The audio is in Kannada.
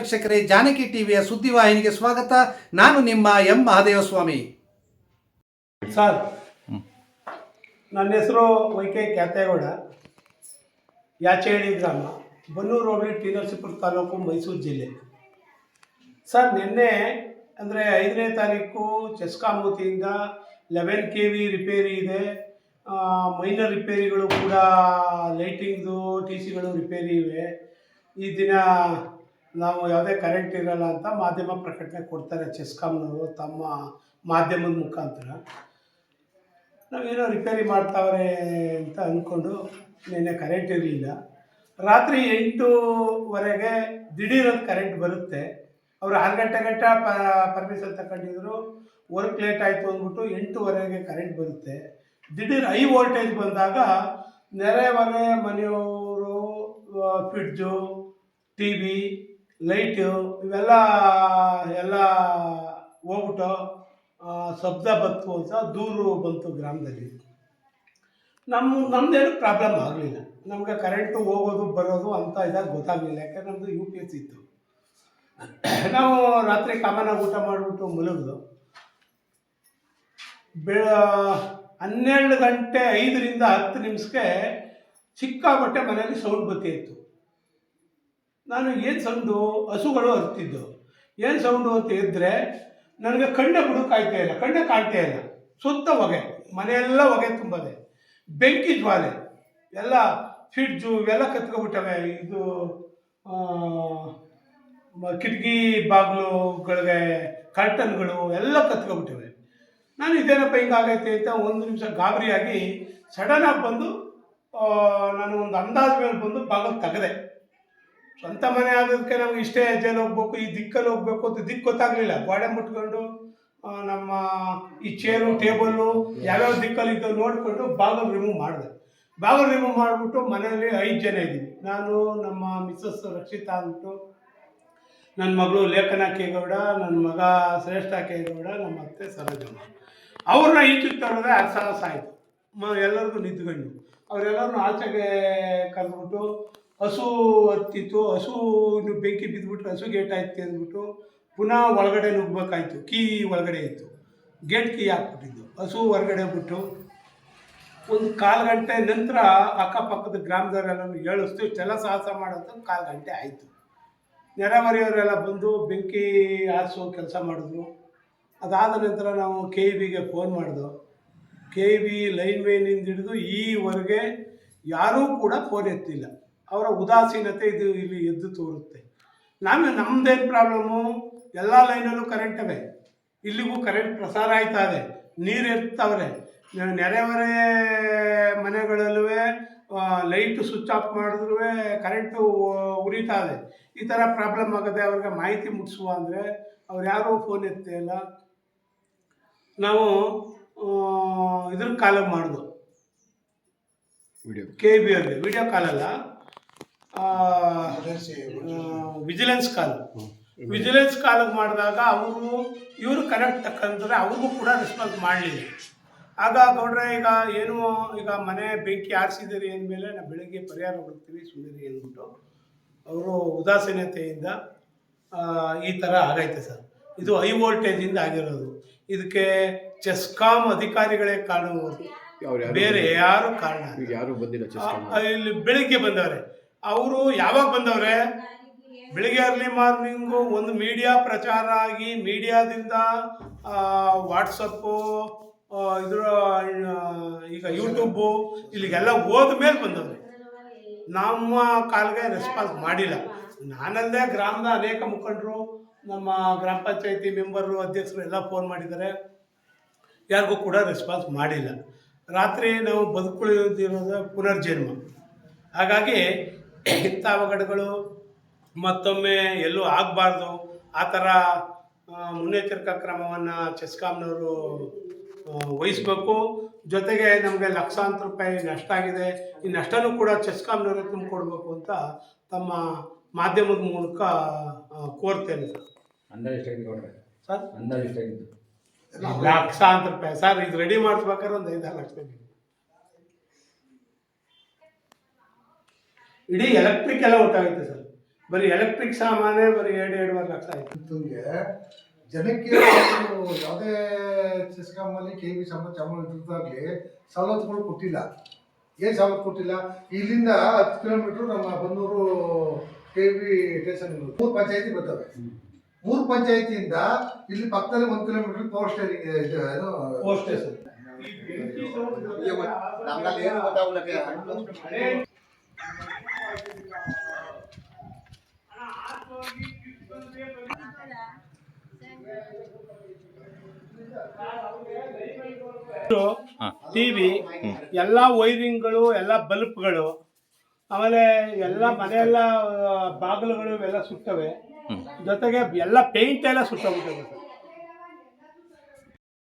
ವೀಕ್ಷಕರೇ, ಜಾನಕಿ ಟಿವಿಯ ಸುದ್ದಿವಾಹಿನಿಗೆ ಸ್ವಾಗತ. ನಾನು ನಿಮ್ಮ ಎಂ. ಮಹಾದೇವಸ್ವಾಮಿ. ಸರ್, ನನ್ನ ಹೆಸರು ವೈಕೆ ಕ್ಯಾತೇಗೌಡ. ಯಾಚೇಳಿ ಗ್ರಾಮ, ಬನ್ನೂರು ಹೋಬಳಿ ಟಿ ನರಸೀಪುರ ತಾಲೂಕು ಮೈಸೂರು ಜಿಲ್ಲೆ. ಸರ್, ನಿನ್ನೆ ಅಂದರೆ ಐದನೇ ತಾರೀಕು ಚೆಸ್ಕಾಂ ವತಿಯಿಂದ ಲೆವೆನ್ ಕೆ ವಿ ರಿಪೇರಿ ಇದೆ. ಮೈನರ್ ರಿಪೇರಿಗಳು ಕೂಡ ಲೈಟಿಂಗ್ದು, ಟಿ ಸಿಗಳು ರಿಪೇರಿ ಇವೆ. ಈ ದಿನ ನಾವು ಯಾವುದೇ ಕರೆಂಟ್ ಇರಲ್ಲ ಅಂತ ಮಾಧ್ಯಮ ಪ್ರಕಟಣೆ ಕೊಡ್ತಾರೆ ಚೆಸ್ಕಾಮ್ನವರು ತಮ್ಮ ಮಾಧ್ಯಮದ ಮುಖಾಂತರ. ನಾವೇನೋ ರಿಪೇರಿ ಮಾಡ್ತಾವ್ರೆ ಅಂತ ಅಂದ್ಕೊಂಡು ನಿನ್ನೆ ಕರೆಂಟ್ ಇರಲಿಲ್ಲ. ರಾತ್ರಿ ಎಂಟೂವರೆಗೆ ದಿಢೀರಂತ ಕರೆಂಟ್ ಬರುತ್ತೆ. ಅವರು ಆರು ಗಂಟೆ ಗಂಟ ಪ ಪರ್ಮಿಷನ್ ತಗೊಂಡಿದ್ರು. ವರ್ಕ್ ಲೇಟ್ ಆಯಿತು ಅಂದ್ಬಿಟ್ಟು ಎಂಟೂವರೆಗೆ ಕರೆಂಟ್ ಬರುತ್ತೆ. ದಿಢೀರ್ ಹೈ ವೋಲ್ಟೇಜ್ ಬಂದಾಗ ನೆರೆ ಮನೆ ಮನೆಯವರು ಫ್ರಿಡ್ಜು ಟಿ ವಿ ಲೈಟು ಇವೆಲ್ಲ ಎಲ್ಲ ಹೋಗ್ಬಿಟ್ಟು ಶಬ್ದ ಬತ್ತು ಅಂತ ದೂರು ಬಂತು ಗ್ರಾಮದಲ್ಲಿ. ನಮ್ಮ ನಮ್ಮದೇನು ಪ್ರಾಬ್ಲಮ್ ಆಗಲಿಲ್ಲ. ನಮಗೆ ಕರೆಂಟು ಹೋಗೋದು, ಬರೋದು ಅಂತ ಇದಾಗ ಗೊತ್ತಾಗಲಿಲ್ಲ. ಯಾಕಂದ್ರೆ ನಮ್ಮದು ಯು ಪಿ ಎಸ್ ಇತ್ತು. ನಾವು ರಾತ್ರಿ ಕಾಮನಾಗಿ ಊಟ ಮಾಡಿಬಿಟ್ಟು ಮಲಗಿದು ಬೆಳ ಹನ್ನೆರಡು ಗಂಟೆ ಐದರಿಂದ ಹತ್ತು ನಿಮಿಷಕ್ಕೆ ಸಿಕ್ಕಾಪಟ್ಟೆ ಮನೆಯಲ್ಲಿ ಸೌಂಡ್ ಬತ್ತಿ ಇತ್ತು. ನಾನು ಏನು ಸೌಂಡು? ಹಸುಗಳು ಅರ್ತಿದ್ದು ಏನು ಸೌಂಡು ಅಂತ ಇದ್ದರೆ ನನಗೆ ಕಣ್ಣೆ ಬಿಡುಕಾಯ್ತಾ ಇಲ್ಲ, ಕಣ್ಣೆ ಕಾಣ್ತಾ ಇಲ್ಲ. ಸುತ್ತ ಹೊಗೆ, ಮನೆಯೆಲ್ಲ ಹೊಗೆ ತುಂಬದೆ. ಬೆಂಕಿ ಜ್ವಾಲೆ, ಎಲ್ಲ ಫ್ರಿಡ್ಜು, ಇವೆಲ್ಲ ಕತ್ಕೊಬಿಟ್ಟವೆ ಇದು ಕಿಟಕಿ ಬಾಗಿಲುಗಳಿಗೆ ಕರ್ಟನ್ಗಳು ಎಲ್ಲ ಕತ್ಕೊಬಿಟ್ಟವೆ ನಾನು ಇದೇನಪ್ಪ ಹಿಂಗಾಗೈತೆ ಅಂತ ಒಂದು ನಿಮಿಷ ಗಾಬರಿಯಾಗಿ ಸಡನ್ನಾಗಿ ಬಂದು ನಾನು ಒಂದು ಅಂದಾಜು ಮೇಲೆ ಬಂದು ಬಾಗಿಲು ತೆಗೆದೆ. ಸ್ವಂತ ಮನೆ ಆಗೋದಕ್ಕೆ ನಮ್ಗೆ ಇಷ್ಟೇ ಹೆಜ್ಜೆಯಲ್ಲಿ ಹೋಗ್ಬೇಕು, ಈ ದಿಕ್ಕಲ್ಲಿ ಹೋಗ್ಬೇಕು ಅಂತ ದಿಕ್ಕು ಗೊತ್ತಾಗ್ಲಿಲ್ಲ. ಗೋಡೆ ಮುಟ್ಕೊಂಡು ನಮ್ಮ ಈ ಚೇರು ಟೇಬಲ್ಲು ಯಾವ್ಯಾವ ದಿಕ್ಕಲ್ಲಿ ಇದ್ದವು ನೋಡಿಕೊಂಡು ಬಾಗಲ್ ರಿಮೂವ್ ಮಾಡಿದೆ. ಬಾಗಲ್ ರಿಮೂವ್ ಮಾಡಿಬಿಟ್ಟು ಮನೆಯಲ್ಲಿ ಐದು ಜನ ಇದ್ದೀವಿ. ನಾನು, ನಮ್ಮ ಮಿಸ್ಸಸ್ ರಕ್ಷಿತಾ ಅಂದ್ಬಿಟ್ಟು ನನ್ನ ಮಗಳು ಲೇಖನ ಕೇಗೌಡ ನನ್ನ ಮಗ ಶ್ರೇಷ್ಠ ಕೇಗೌಡ, ನಮ್ಮ ಅತ್ತೆ ಸರೋಜಮ್ಮ. ಅವ್ರನ್ನ ಈಚೆಗೆ ತರೋದೇ ಅರ್ಸಾಹಸ ಆಯಿತು ಎಲ್ಲರಿಗೂ ನಿಂತ್ಕೊಂಡು ಅವರೆಲ್ಲರನ್ನು ಆಚೆಗೆ ಕರೆದ್ಬಿಟ್ಟು ಹಸು ಹತ್ತಿತ್ತು, ಹಸು ಬೆಂಕಿ ಬಿದ್ದುಬಿಟ್ರೆ ಹಸು ಗೇಟ್ ಆಯ್ತು ಅಂದ್ಬಿಟ್ಟು ಪುನಃ ಒಳಗಡೆ ನುಗ್ಬೇಕಾಯ್ತು, ಕೀ ಒಳಗಡೆ ಇತ್ತು. ಗೇಟ್ ಕೀ ಹಾಕ್ಬಿಟ್ಟಿದ್ದು. ಹಸು ಹೊರಗಡೆ ಬಿಟ್ಟು ಒಂದು ಕಾಲು ಗಂಟೆ ನಂತರ ಅಕ್ಕಪಕ್ಕದ ಗ್ರಾಮದವರೆಲ್ಲ ಹೇಳಿಸ್ತು ಇಷ್ಟೆಲ್ಲ ಸಾಹಸ ಮಾಡೋದು ಕಾಲು ಗಂಟೆ ಆಯಿತು. ನೆರೆಮರೆಯವರೆಲ್ಲ ಬಂದು ಬೆಂಕಿ ಆರಿಸೋ ಕೆಲಸ ಮಾಡಿದ್ರು. ಅದಾದ ನಂತರ ನಾವು ಕೆ ಇ ಬಿಗೆ ಫೋನ್ ಮಾಡಿದ್ವು ಕೆ ಇ ಬಿ ಲೈನ್ ಮೇನಿಂದ ಹಿಡಿದು ಈವರೆಗೆ ಯಾರೂ ಕೂಡ ಫೋನ್ ಎತ್ತಿಲ್ಲ. ಅವರ ಉದಾಸೀನತೆ ಇದು ಇಲ್ಲಿ ಎದ್ದು ತೋರುತ್ತೆ. ನಾನು ನಮ್ಮದೇನು ಪ್ರಾಬ್ಲಮ್ಮು ಎಲ್ಲ ಲೈನಲ್ಲೂ ಕರೆಂಟ್ ಅವೆ. ಇಲ್ಲಿಗೂ ಕರೆಂಟ್ ಪ್ರಸಾರ ಆಯ್ತಾ ಇದೆ. ನೀರು ಇರ್ತವ್ರೆ ನೆರೆಹೊರೆ ಮನೆಗಳಲ್ಲೂ ಲೈಟ್ ಸ್ವಿಚ್ ಆಫ್ ಮಾಡಿದ್ರು ಕರೆಂಟು ಉರಿತಾ ಇದೆ. ಈ ಥರ ಪ್ರಾಬ್ಲಮ್ ಆಗುತ್ತೆ ಅವ್ರಿಗೆ ಮಾಹಿತಿ ಮುಟ್ಟಿಸುವ ಅಂದರೆ ಅವ್ರು ಯಾರೂ ಫೋನ್ ಎತ್ತೇ ಇಲ್ಲ. ನಾವು ಇದ್ರ ಕಾಲ ಮಾಡಿದ್ವು ವಿಡಿಯೋ ಕೆ ಬಿ ಅಲ್ಲಿ ವಿಡಿಯೋ ಕಾಲಲ್ಲ ವಿಜಿಲೆನ್ಸ್ ಕಾಲ್. ವಿಜಿಲೆನ್ಸ್ ಕಾಲ್ ಮಾಡಿದಾಗ ಅವರು ಇವರು ಕನೆಕ್ಟ್ ತಕ್ಕಂದ್ರೆ ಅವ್ರಿಗೂ ಕೂಡ ರೆಸ್ಪಾನ್ಸ್ ಮಾಡಲಿಲ್ಲ. ಆಗ ಗೌಡ್ರೆ ಈಗ ಏನು ಈಗ ಮನೆ ಬೆಂಕಿ ಆರಿಸಿದಿರಿ ಅಂದಮೇಲೆ ನಾವು ಬೆಳಗ್ಗೆ ಪರಿಹಾರ ಹುಡುಕ್ತೀವಿ ಸುಂದರಿ ಅಂದ್ಬಿಟ್ಟು ಅವರು ಉದಾಸೀನತೆಯಿಂದ ಈ ಥರ ಆಗೈತೆ ಸರ್. ಇದು ಹೈ ವೋಲ್ಟೇಜಿಂದ ಆಗಿರೋದು. ಇದಕ್ಕೆ ಚೆಸ್ಕಾಂ ಅಧಿಕಾರಿಗಳೇ ಕಾರಣ ಬೇರೆ ಯಾರು ಕಾರಣ. ಯಾರು ಬಂದಿಲ್ಲ ಇಲ್ಲಿ ಬೆಳಿಗ್ಗೆ ಬಂದವ್ರೆ. ಅವರು ಯಾವಾಗ ಬಂದವ್ರೆ? ಬೆಳಿಗ್ಗೆ ಅರ್ಲಿ ಮಾರ್ನಿಂಗು ಒಂದು ಮೀಡಿಯಾ ಪ್ರಚಾರ ಆಗಿ ಮೀಡಿಯಾದಿಂದ ವಾಟ್ಸಪ್ಪು ಇದ್ರ ಈಗ ಯೂಟ್ಯೂಬು ಇಲ್ಲಿಗೆಲ್ಲ ಹೋದ ಮೇಲೆ ಬಂದವ್ರೆ. ನಮ್ಮ ಕಾಲ್ಗೆ ರೆಸ್ಪಾನ್ಸ್ ಮಾಡಿಲ್ಲ. ನಾನಲ್ಲದೆ ಗ್ರಾಮದ ಅನೇಕ ಮುಖಂಡರು, ನಮ್ಮ ಗ್ರಾಮ ಪಂಚಾಯತಿ ಮೆಂಬರು ಅಧ್ಯಕ್ಷರು ಎಲ್ಲ ಫೋನ್ ಮಾಡಿದ್ದಾರೆ. ಯಾರಿಗೂ ಕೂಡ ರೆಸ್ಪಾನ್ಸ್ ಮಾಡಿಲ್ಲ. ರಾತ್ರಿ ನಾವು ಬದುಕುಳಿದಿರೋದು ಪುನರ್ಜನ್ಮ. ಹಾಗಾಗಿ ಇಂಥ ಅವಘಡಗಳು ಮತ್ತೊಮ್ಮೆ ಎಲ್ಲೂ ಆಗಬಾರ್ದು. ಆ ಥರ ಮುನ್ನೆಚ್ಚರಿಕಾ ಕ್ರಮವನ್ನು ಚೆಸ್ಕಾಮ್ನವರು ವಹಿಸ್ಬೇಕು. ಜೊತೆಗೆ ನಮಗೆ ಲಕ್ಷಾಂತರ ರೂಪಾಯಿ ನಷ್ಟ ಆಗಿದೆ. ಈ ನಷ್ಟನೂ ಕೂಡ ಚೆಸ್ಕಾಮ್ನವರೇ ತುಂಬಿಕೊಡ್ಬೇಕು ಅಂತ ತಮ್ಮ ಮಾಧ್ಯಮದ ಮೂಲಕ ಕೋರ್ತೇನೆ ಸರ್. ಲಕ್ಷಾಂತರ ರೂಪಾಯಿ. ಸರ್ ಇದು ರೆಡಿ ಮಾಡಿಸ್ಬೇಕಾದ್ರೆ ಒಂದು ಐದಾರು ಲಕ್ಷ ಇಡೀ ಎಲೆಕ್ಟ್ರಿಕ್ ಎಲ್ಲ ಒಟ್ಟಾಗುತ್ತೆ ಸರ್. ಬರೀ ಎಲೆಕ್ಟ್ರಿಕ್ ಸಾಮಾನೇ ಬರೀ ಎರಡು ಎರಡೂವರೆ ಲಕ್ಷ ಆಯ್ತು. ಜನಕ್ಕೆ ಯಾವುದೇ ಸಿಸ್ಕಾಮಲ್ಲಿ ಕೆ ವಿ ಸಮ ಚಾಮರಾಜ ಇದ್ದಾಗಲಿ ಸವಲತ್ತುಗಳು ಕೊಟ್ಟಿಲ್ಲ. ಏನು ಸವಲತ್ತು ಕೊಟ್ಟಿಲ್ಲ? ಇಲ್ಲಿಂದ ಹತ್ತು ಕಿಲೋಮೀಟ್ರ್ ನಮ್ಮ ಬನ್ನೂರು ಕೆ ವಿ ಸ್ಟೇಷನ್ ಮೂರು ಪಂಚಾಯತಿ ಬರ್ತವೆ. ಮೂರು ಪಂಚಾಯತಿಯಿಂದ ಇಲ್ಲಿ ಪಕ್ಕದಲ್ಲಿ ಒಂದು ಕಿಲೋಮೀಟರ್ ಪವರ್ ಸ್ಟೇರಿಂಗ್ ಇದು ಏನು? ಪೋಸ್ಟ್ ಸ್ಟೇಷನ್ ನಮ್ಗಲ್ಲಿ ಏನು ಗೊತ್ತಾಗ್ಲಿಕ್ಕೆ ಟಿವಿ ಎಲ್ಲ ವೈರಿಂಗ್ಗಳು ಎಲ್ಲ ಬಲ್ಪ್ಗಳು ಆಮೇಲೆ ಎಲ್ಲ ಮನೆಯೆಲ್ಲ ಬಾಗಿಲುಗಳು ಇವೆಲ್ಲ ಸುಟ್ಟವೆ ಜೊತೆಗೆ ಎಲ್ಲ ಪೇಂಟ್ ಎಲ್ಲ ಸುಟ್ಟೋಗ್ಬಿಟ್ಟಿದೆ